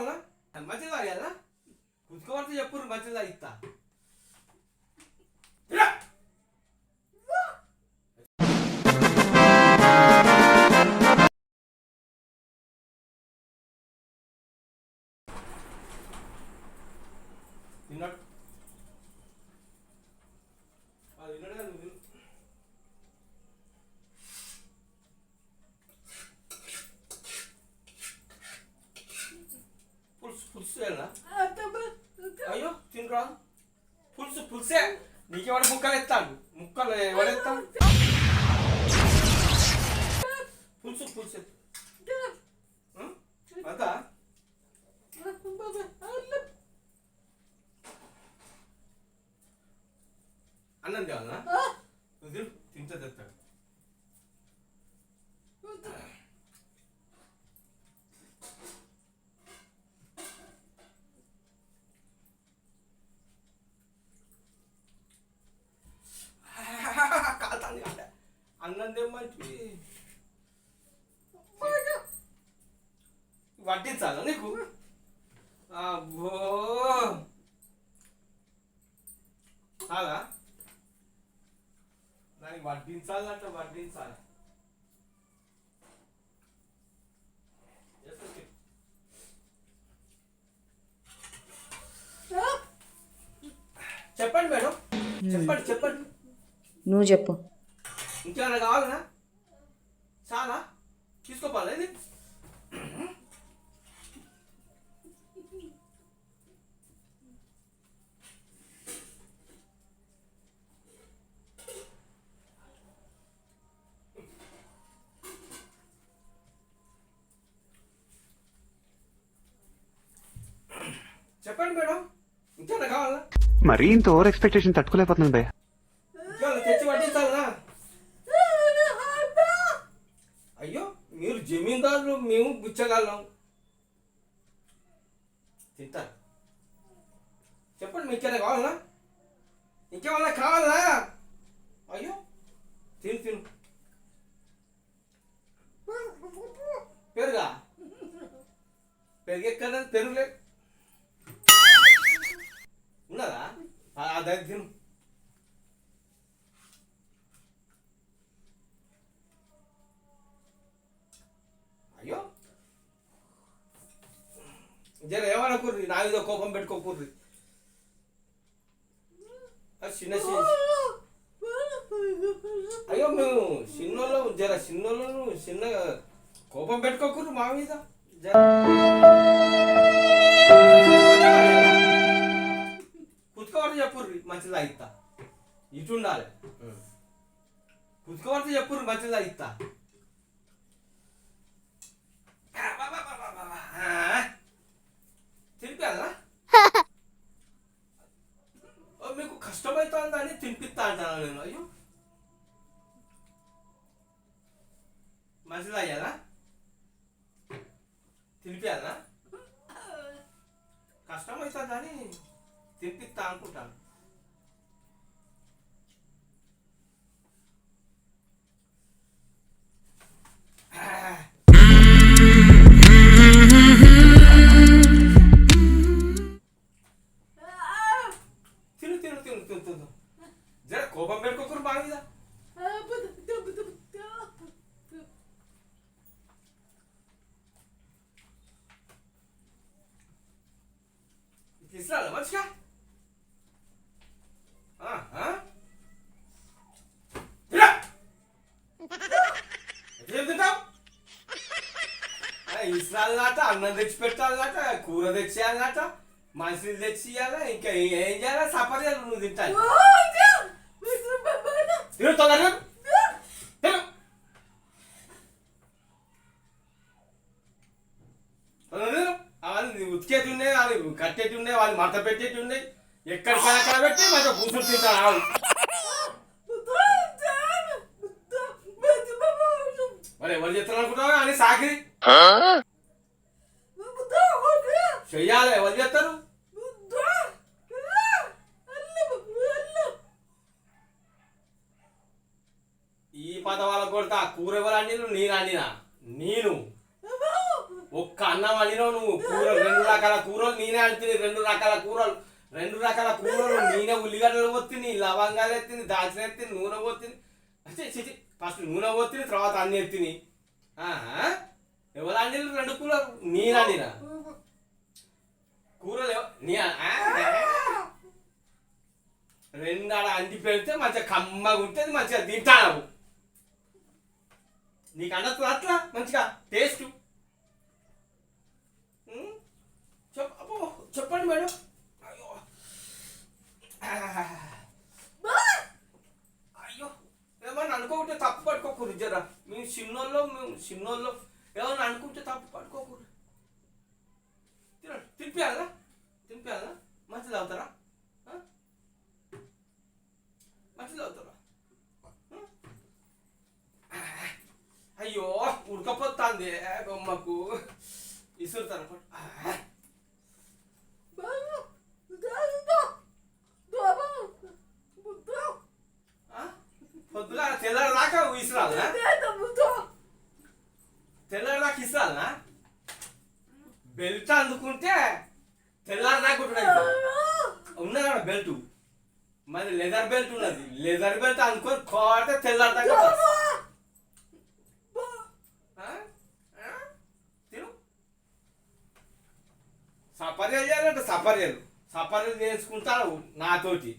కావాలా మంచిది తాగేదా కుతుకోబడితే చెప్పు మంచిది తాగిస్తా ఇలా. తెమ్మంటే వడ్డించాలా నీకు? అబ్బో. చాలా? దానికి వడ్డించాలంట వడ్డించాలి. చెప్పండి మేడం. చెప్పండి చెప్పండి. నువ్వు చెప్పు. ఇంకేమైనా కావాలనా? చాలా తీసుకోపాలా ఇది చెప్పండి మేడం. ఇంకా కావాలా? మరీ ఇంత ఓవర్ ఎక్స్పెక్టేషన్ తట్టుకోలేకపోతున్నాను భయ్య ఇంకేమైనా తెచ్చి వడ్డించాలనా అయ్యో మీరు జమీందారులు మేము గుచ్చగాళ్ళం తింటారు. చెప్పండి మీకు ఇంకేమైనా కావాలనా? ఇంకేమన్నా కావాలా అయ్యో తిను తిను. పెరుగా? పెరుగు ఎక్కడ పెరుగులే ఉన్నదా? అది తిను అయ్యో జర ఏమనుకుర్రి? నా మీద కోపం పెట్టుకోకుర్రి. చిన్న చిన్న అయ్యో మేము చిన్నోళ్ళు జర చిన్నోళ్ళు చిన్న కోపం పెట్టుకోకుర్రి మా మీద. జర కుతుకోబడితే చెప్పుర్రి మంచిది అయితా ఇటు ఉండాలి. కుతుకోబడితే చెప్పుర్రి మంచిది అయితా తినిపాదా మీకు తినిపిస్తా అంటాను నేను అయ్యో మంచిది అయ్యాలా తినిపాదా కష్టమవుతుందని తినిపిస్తా అనుకుంటాను మీద తీసుకురాలా మంచిగా ఇస్రాలనాట అన్నం తెచ్చి పెట్టాలన్నట కూర తెచ్చేయాలన్నట మనుషులు తెచ్చి ఇవ్వాలా ఇంకా ఏం చేయాలా సపర్యాలు నువ్వు తింటాను తిను తొందరగా తిను. అవన్నీ ఉతికేటి ఉన్నాయి అది కట్టేటి ఉన్నాయి వాళ్ళు మడత పెట్టేటి ఉన్నాయి ఎక్కడికైనా అక్కడ పెట్టి మంచిగా కూర్చొని తింటారు మరి ఎవరు చెప్తారు అనుకుంటారు అని సాకిరి చెయ్యాలి ఎవరు చెప్తారు కొడుకు ఆ కూర ఎవరు అండిను నేను అండినా నేను. ఒక్క అన్నం వండినావు నువ్వు. కూరలు రెండు రకాల కూరలు నేనే అంటుంది రెండు రకాల కూరలు. రెండు రకాల కూరలు నేనే ఉల్లిగడ్డలు పోతుంది లవంగాలు ఎత్తింది దాల్చిన ఎత్తింది నూనె పోతుంది ఫస్ట్ నూనె పోతుంది తర్వాత అన్ని ఎత్తిని. ఎవరు అండిన రెండు కూరలు? నేను అండినా కూరలు నీ రెండు ఆడ అండి పెడితే మంచిగా కమ్మగా ఉంటుంది మంచిగా తింటాను నీకు అన్నట్టు అట్లా మంచిగా టేస్ట్ చెప్ అబ్బో చెప్పండి మేడం. అయ్యో. అయ్యో ఏమన్నా అనుకోకుంటే తప్పు పట్టుకోకూరు జరా. మేము చిన్నోళ్ళు మేము చిన్నోళ్ళు ఏమన్నా అనుకుంటే తప్పు పట్టుకోకూరు తినండి తినిపించాలా తినిపించాలా మంచిది అవుతారా? మంచిది అవుతారా? అయ్యో ఉడకపోతుంది బొమ్మకు. ఇసురుతాను. పొద్దుగా తెల్లడి దాకా ఇసురాలనా? తెల్లడి దాకా ఇసురాలనా? బెల్ట్ అందుకుంటే తెల్లారి దాకా ఉంటున్నాయి ఉన్నది బెల్ట్. మరి లెదర్ బెల్ట్ ఉన్నది. లెదర్ బెల్ట్ అనుకొని కోడితే తెల్లారి దాకా ఉంటుంది. ఆ? ఆ? తిను సపర్యలు చేయాలంటే సపర్యలు సపర్యలు చేసుకుంటారు నాతోటి.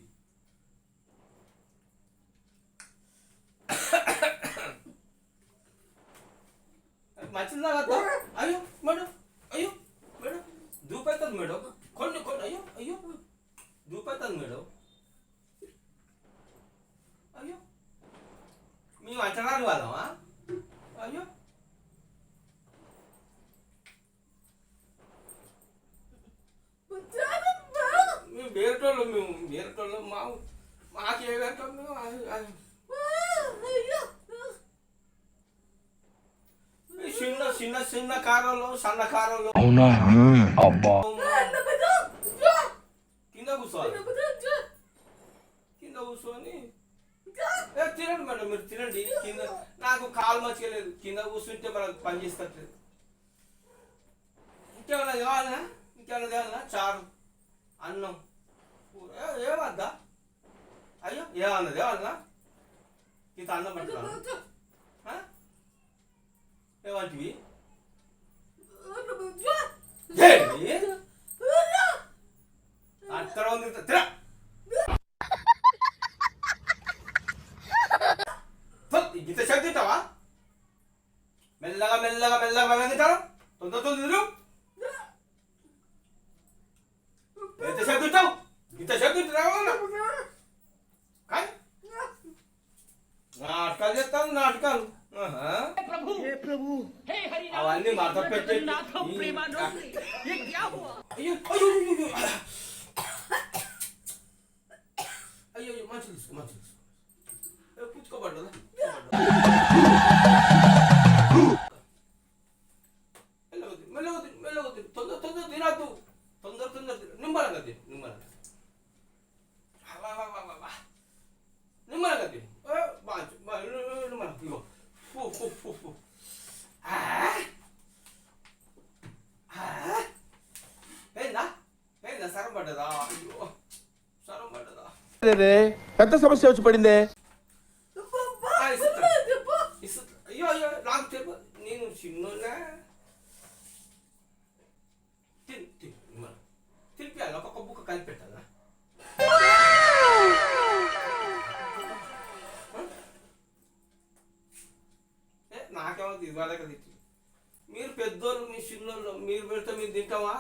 మంచిది కదా? అయ్యో మేడం అయ్యో మేడం దూపైతుంది మేడం. కొన్ని కొన్ని అయ్యో అయ్యో దూపైతుంది మేడం. అయ్యో మేము అంచనాలు వాళ్ళమా అయ్యో మేము వేరేటోళ్ళు మేము వేరేటోళ్ళు మా మాకు ఏ వేరేటోళ్ళు చిన్న చిన్న చిన్న కారంలో సన్న కారంలో. అవునా? అబ్బా. కింద కూర్చోవాలి. కింద కూర్చొని. తినండి మేడం మీరు తినండి. కింద నాకు కాలు మర్చిపోలేదు కింద కూర్చుంటే మనకు పని చేస్తట్లేదు. ఇంకేమైనా కావాలా ఇంకేమైనా కావాలా చారు. అన్నం. ఏమద్దా అయ్యో ఏమన్నది? ఏమన్నా? ఇంత అన్నం పట్టుకున్నాను? ఏమంటివి? నాటకాలు చేస్తాను నాటకాలు. ఆహా. అవన్నీ మత పెట్టి అయ్యో అయ్యో మంచి తీసుకో మంచి తీసుకో. ఏ, పుచ్చుకోబడ్డదా మెల్లగా తిను, మెల్లగా తిను, మెల్లగా తిను. తొందర తొందర తినద్దు. తొందర తొందర నిమ్మలంగా తిను నిమ్మలంగా వా, వా, వా, వా, వా. నిమ్మలంగా తిను ఏ, బాగా తిను, బాగా, నిమ్మలంగా ఇగో ఫు ఫు ఫు ఫు ఆ ఆ ఏందా ఏందా సరం పడ్డదా అయ్యో సరం పడ్డదా పెద్ద సమస్య వచ్చి పడిందే? అయ్యో అయ్యో నాకు చెప్పు నేను చిన్నోన్నా తిను తిను తినిపియాలి ఒక్కొక్క బుక్క కలిపి పెట్టాలా ఏ, నాకేమో ఇవాళ కదా మీరు పెద్దోళ్ళు మీ చిన్నోళ్ళు మీరు పెడితే మీరు తింటావా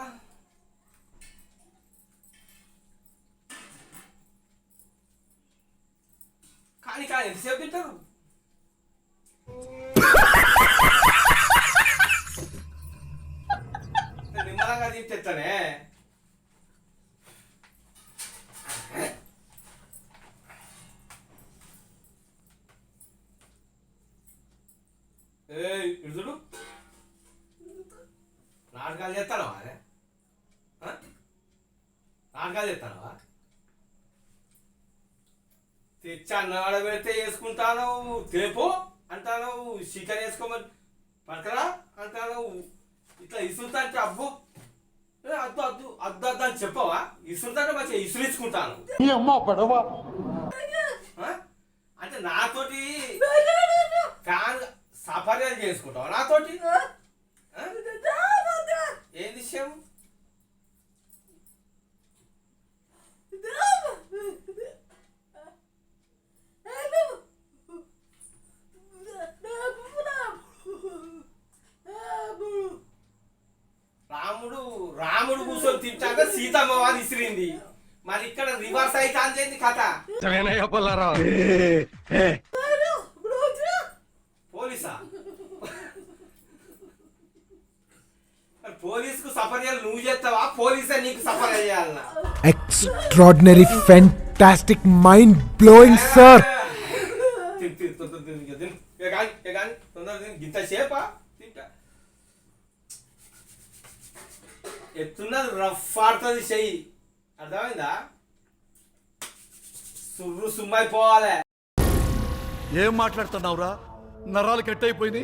పెడితే వేసుకుంటాను తేపు అంటాను చికెన్ వేసుకోమని పడకరా అంటాను ఇట్లా ఇసురుతాంటే అబ్బో ఏ అద్దు అద్దు అద్దు అద్దు అని చెప్పవా? ఇసురుతాంటే మంచిగా ఇసురించుకుంటాను ఆ? అంటే నాతోటి ఫ్యాన్ సఫర్యాలు చేసుకుంటావా? నాతోటి? రివర్స్ అయితే అంతేంది కథ పోలీసా? పోలీసుకు సఫర్యాలు నువ్వు చేస్తావా? పోలీసే నీకు సఫర్ ఇక కానీ ఇక కానీ తొందర తిన్ గింత సేపా? తింటా. ఎత్తున్నది రఫ్ ఆడుతుంది చెయ్యి. అర్థమైందా? సుర్రు సుమ్మైపోవాలి. ఏం మాట్లాడుతున్నావురా? నరాలు కట్ అయిపోయింది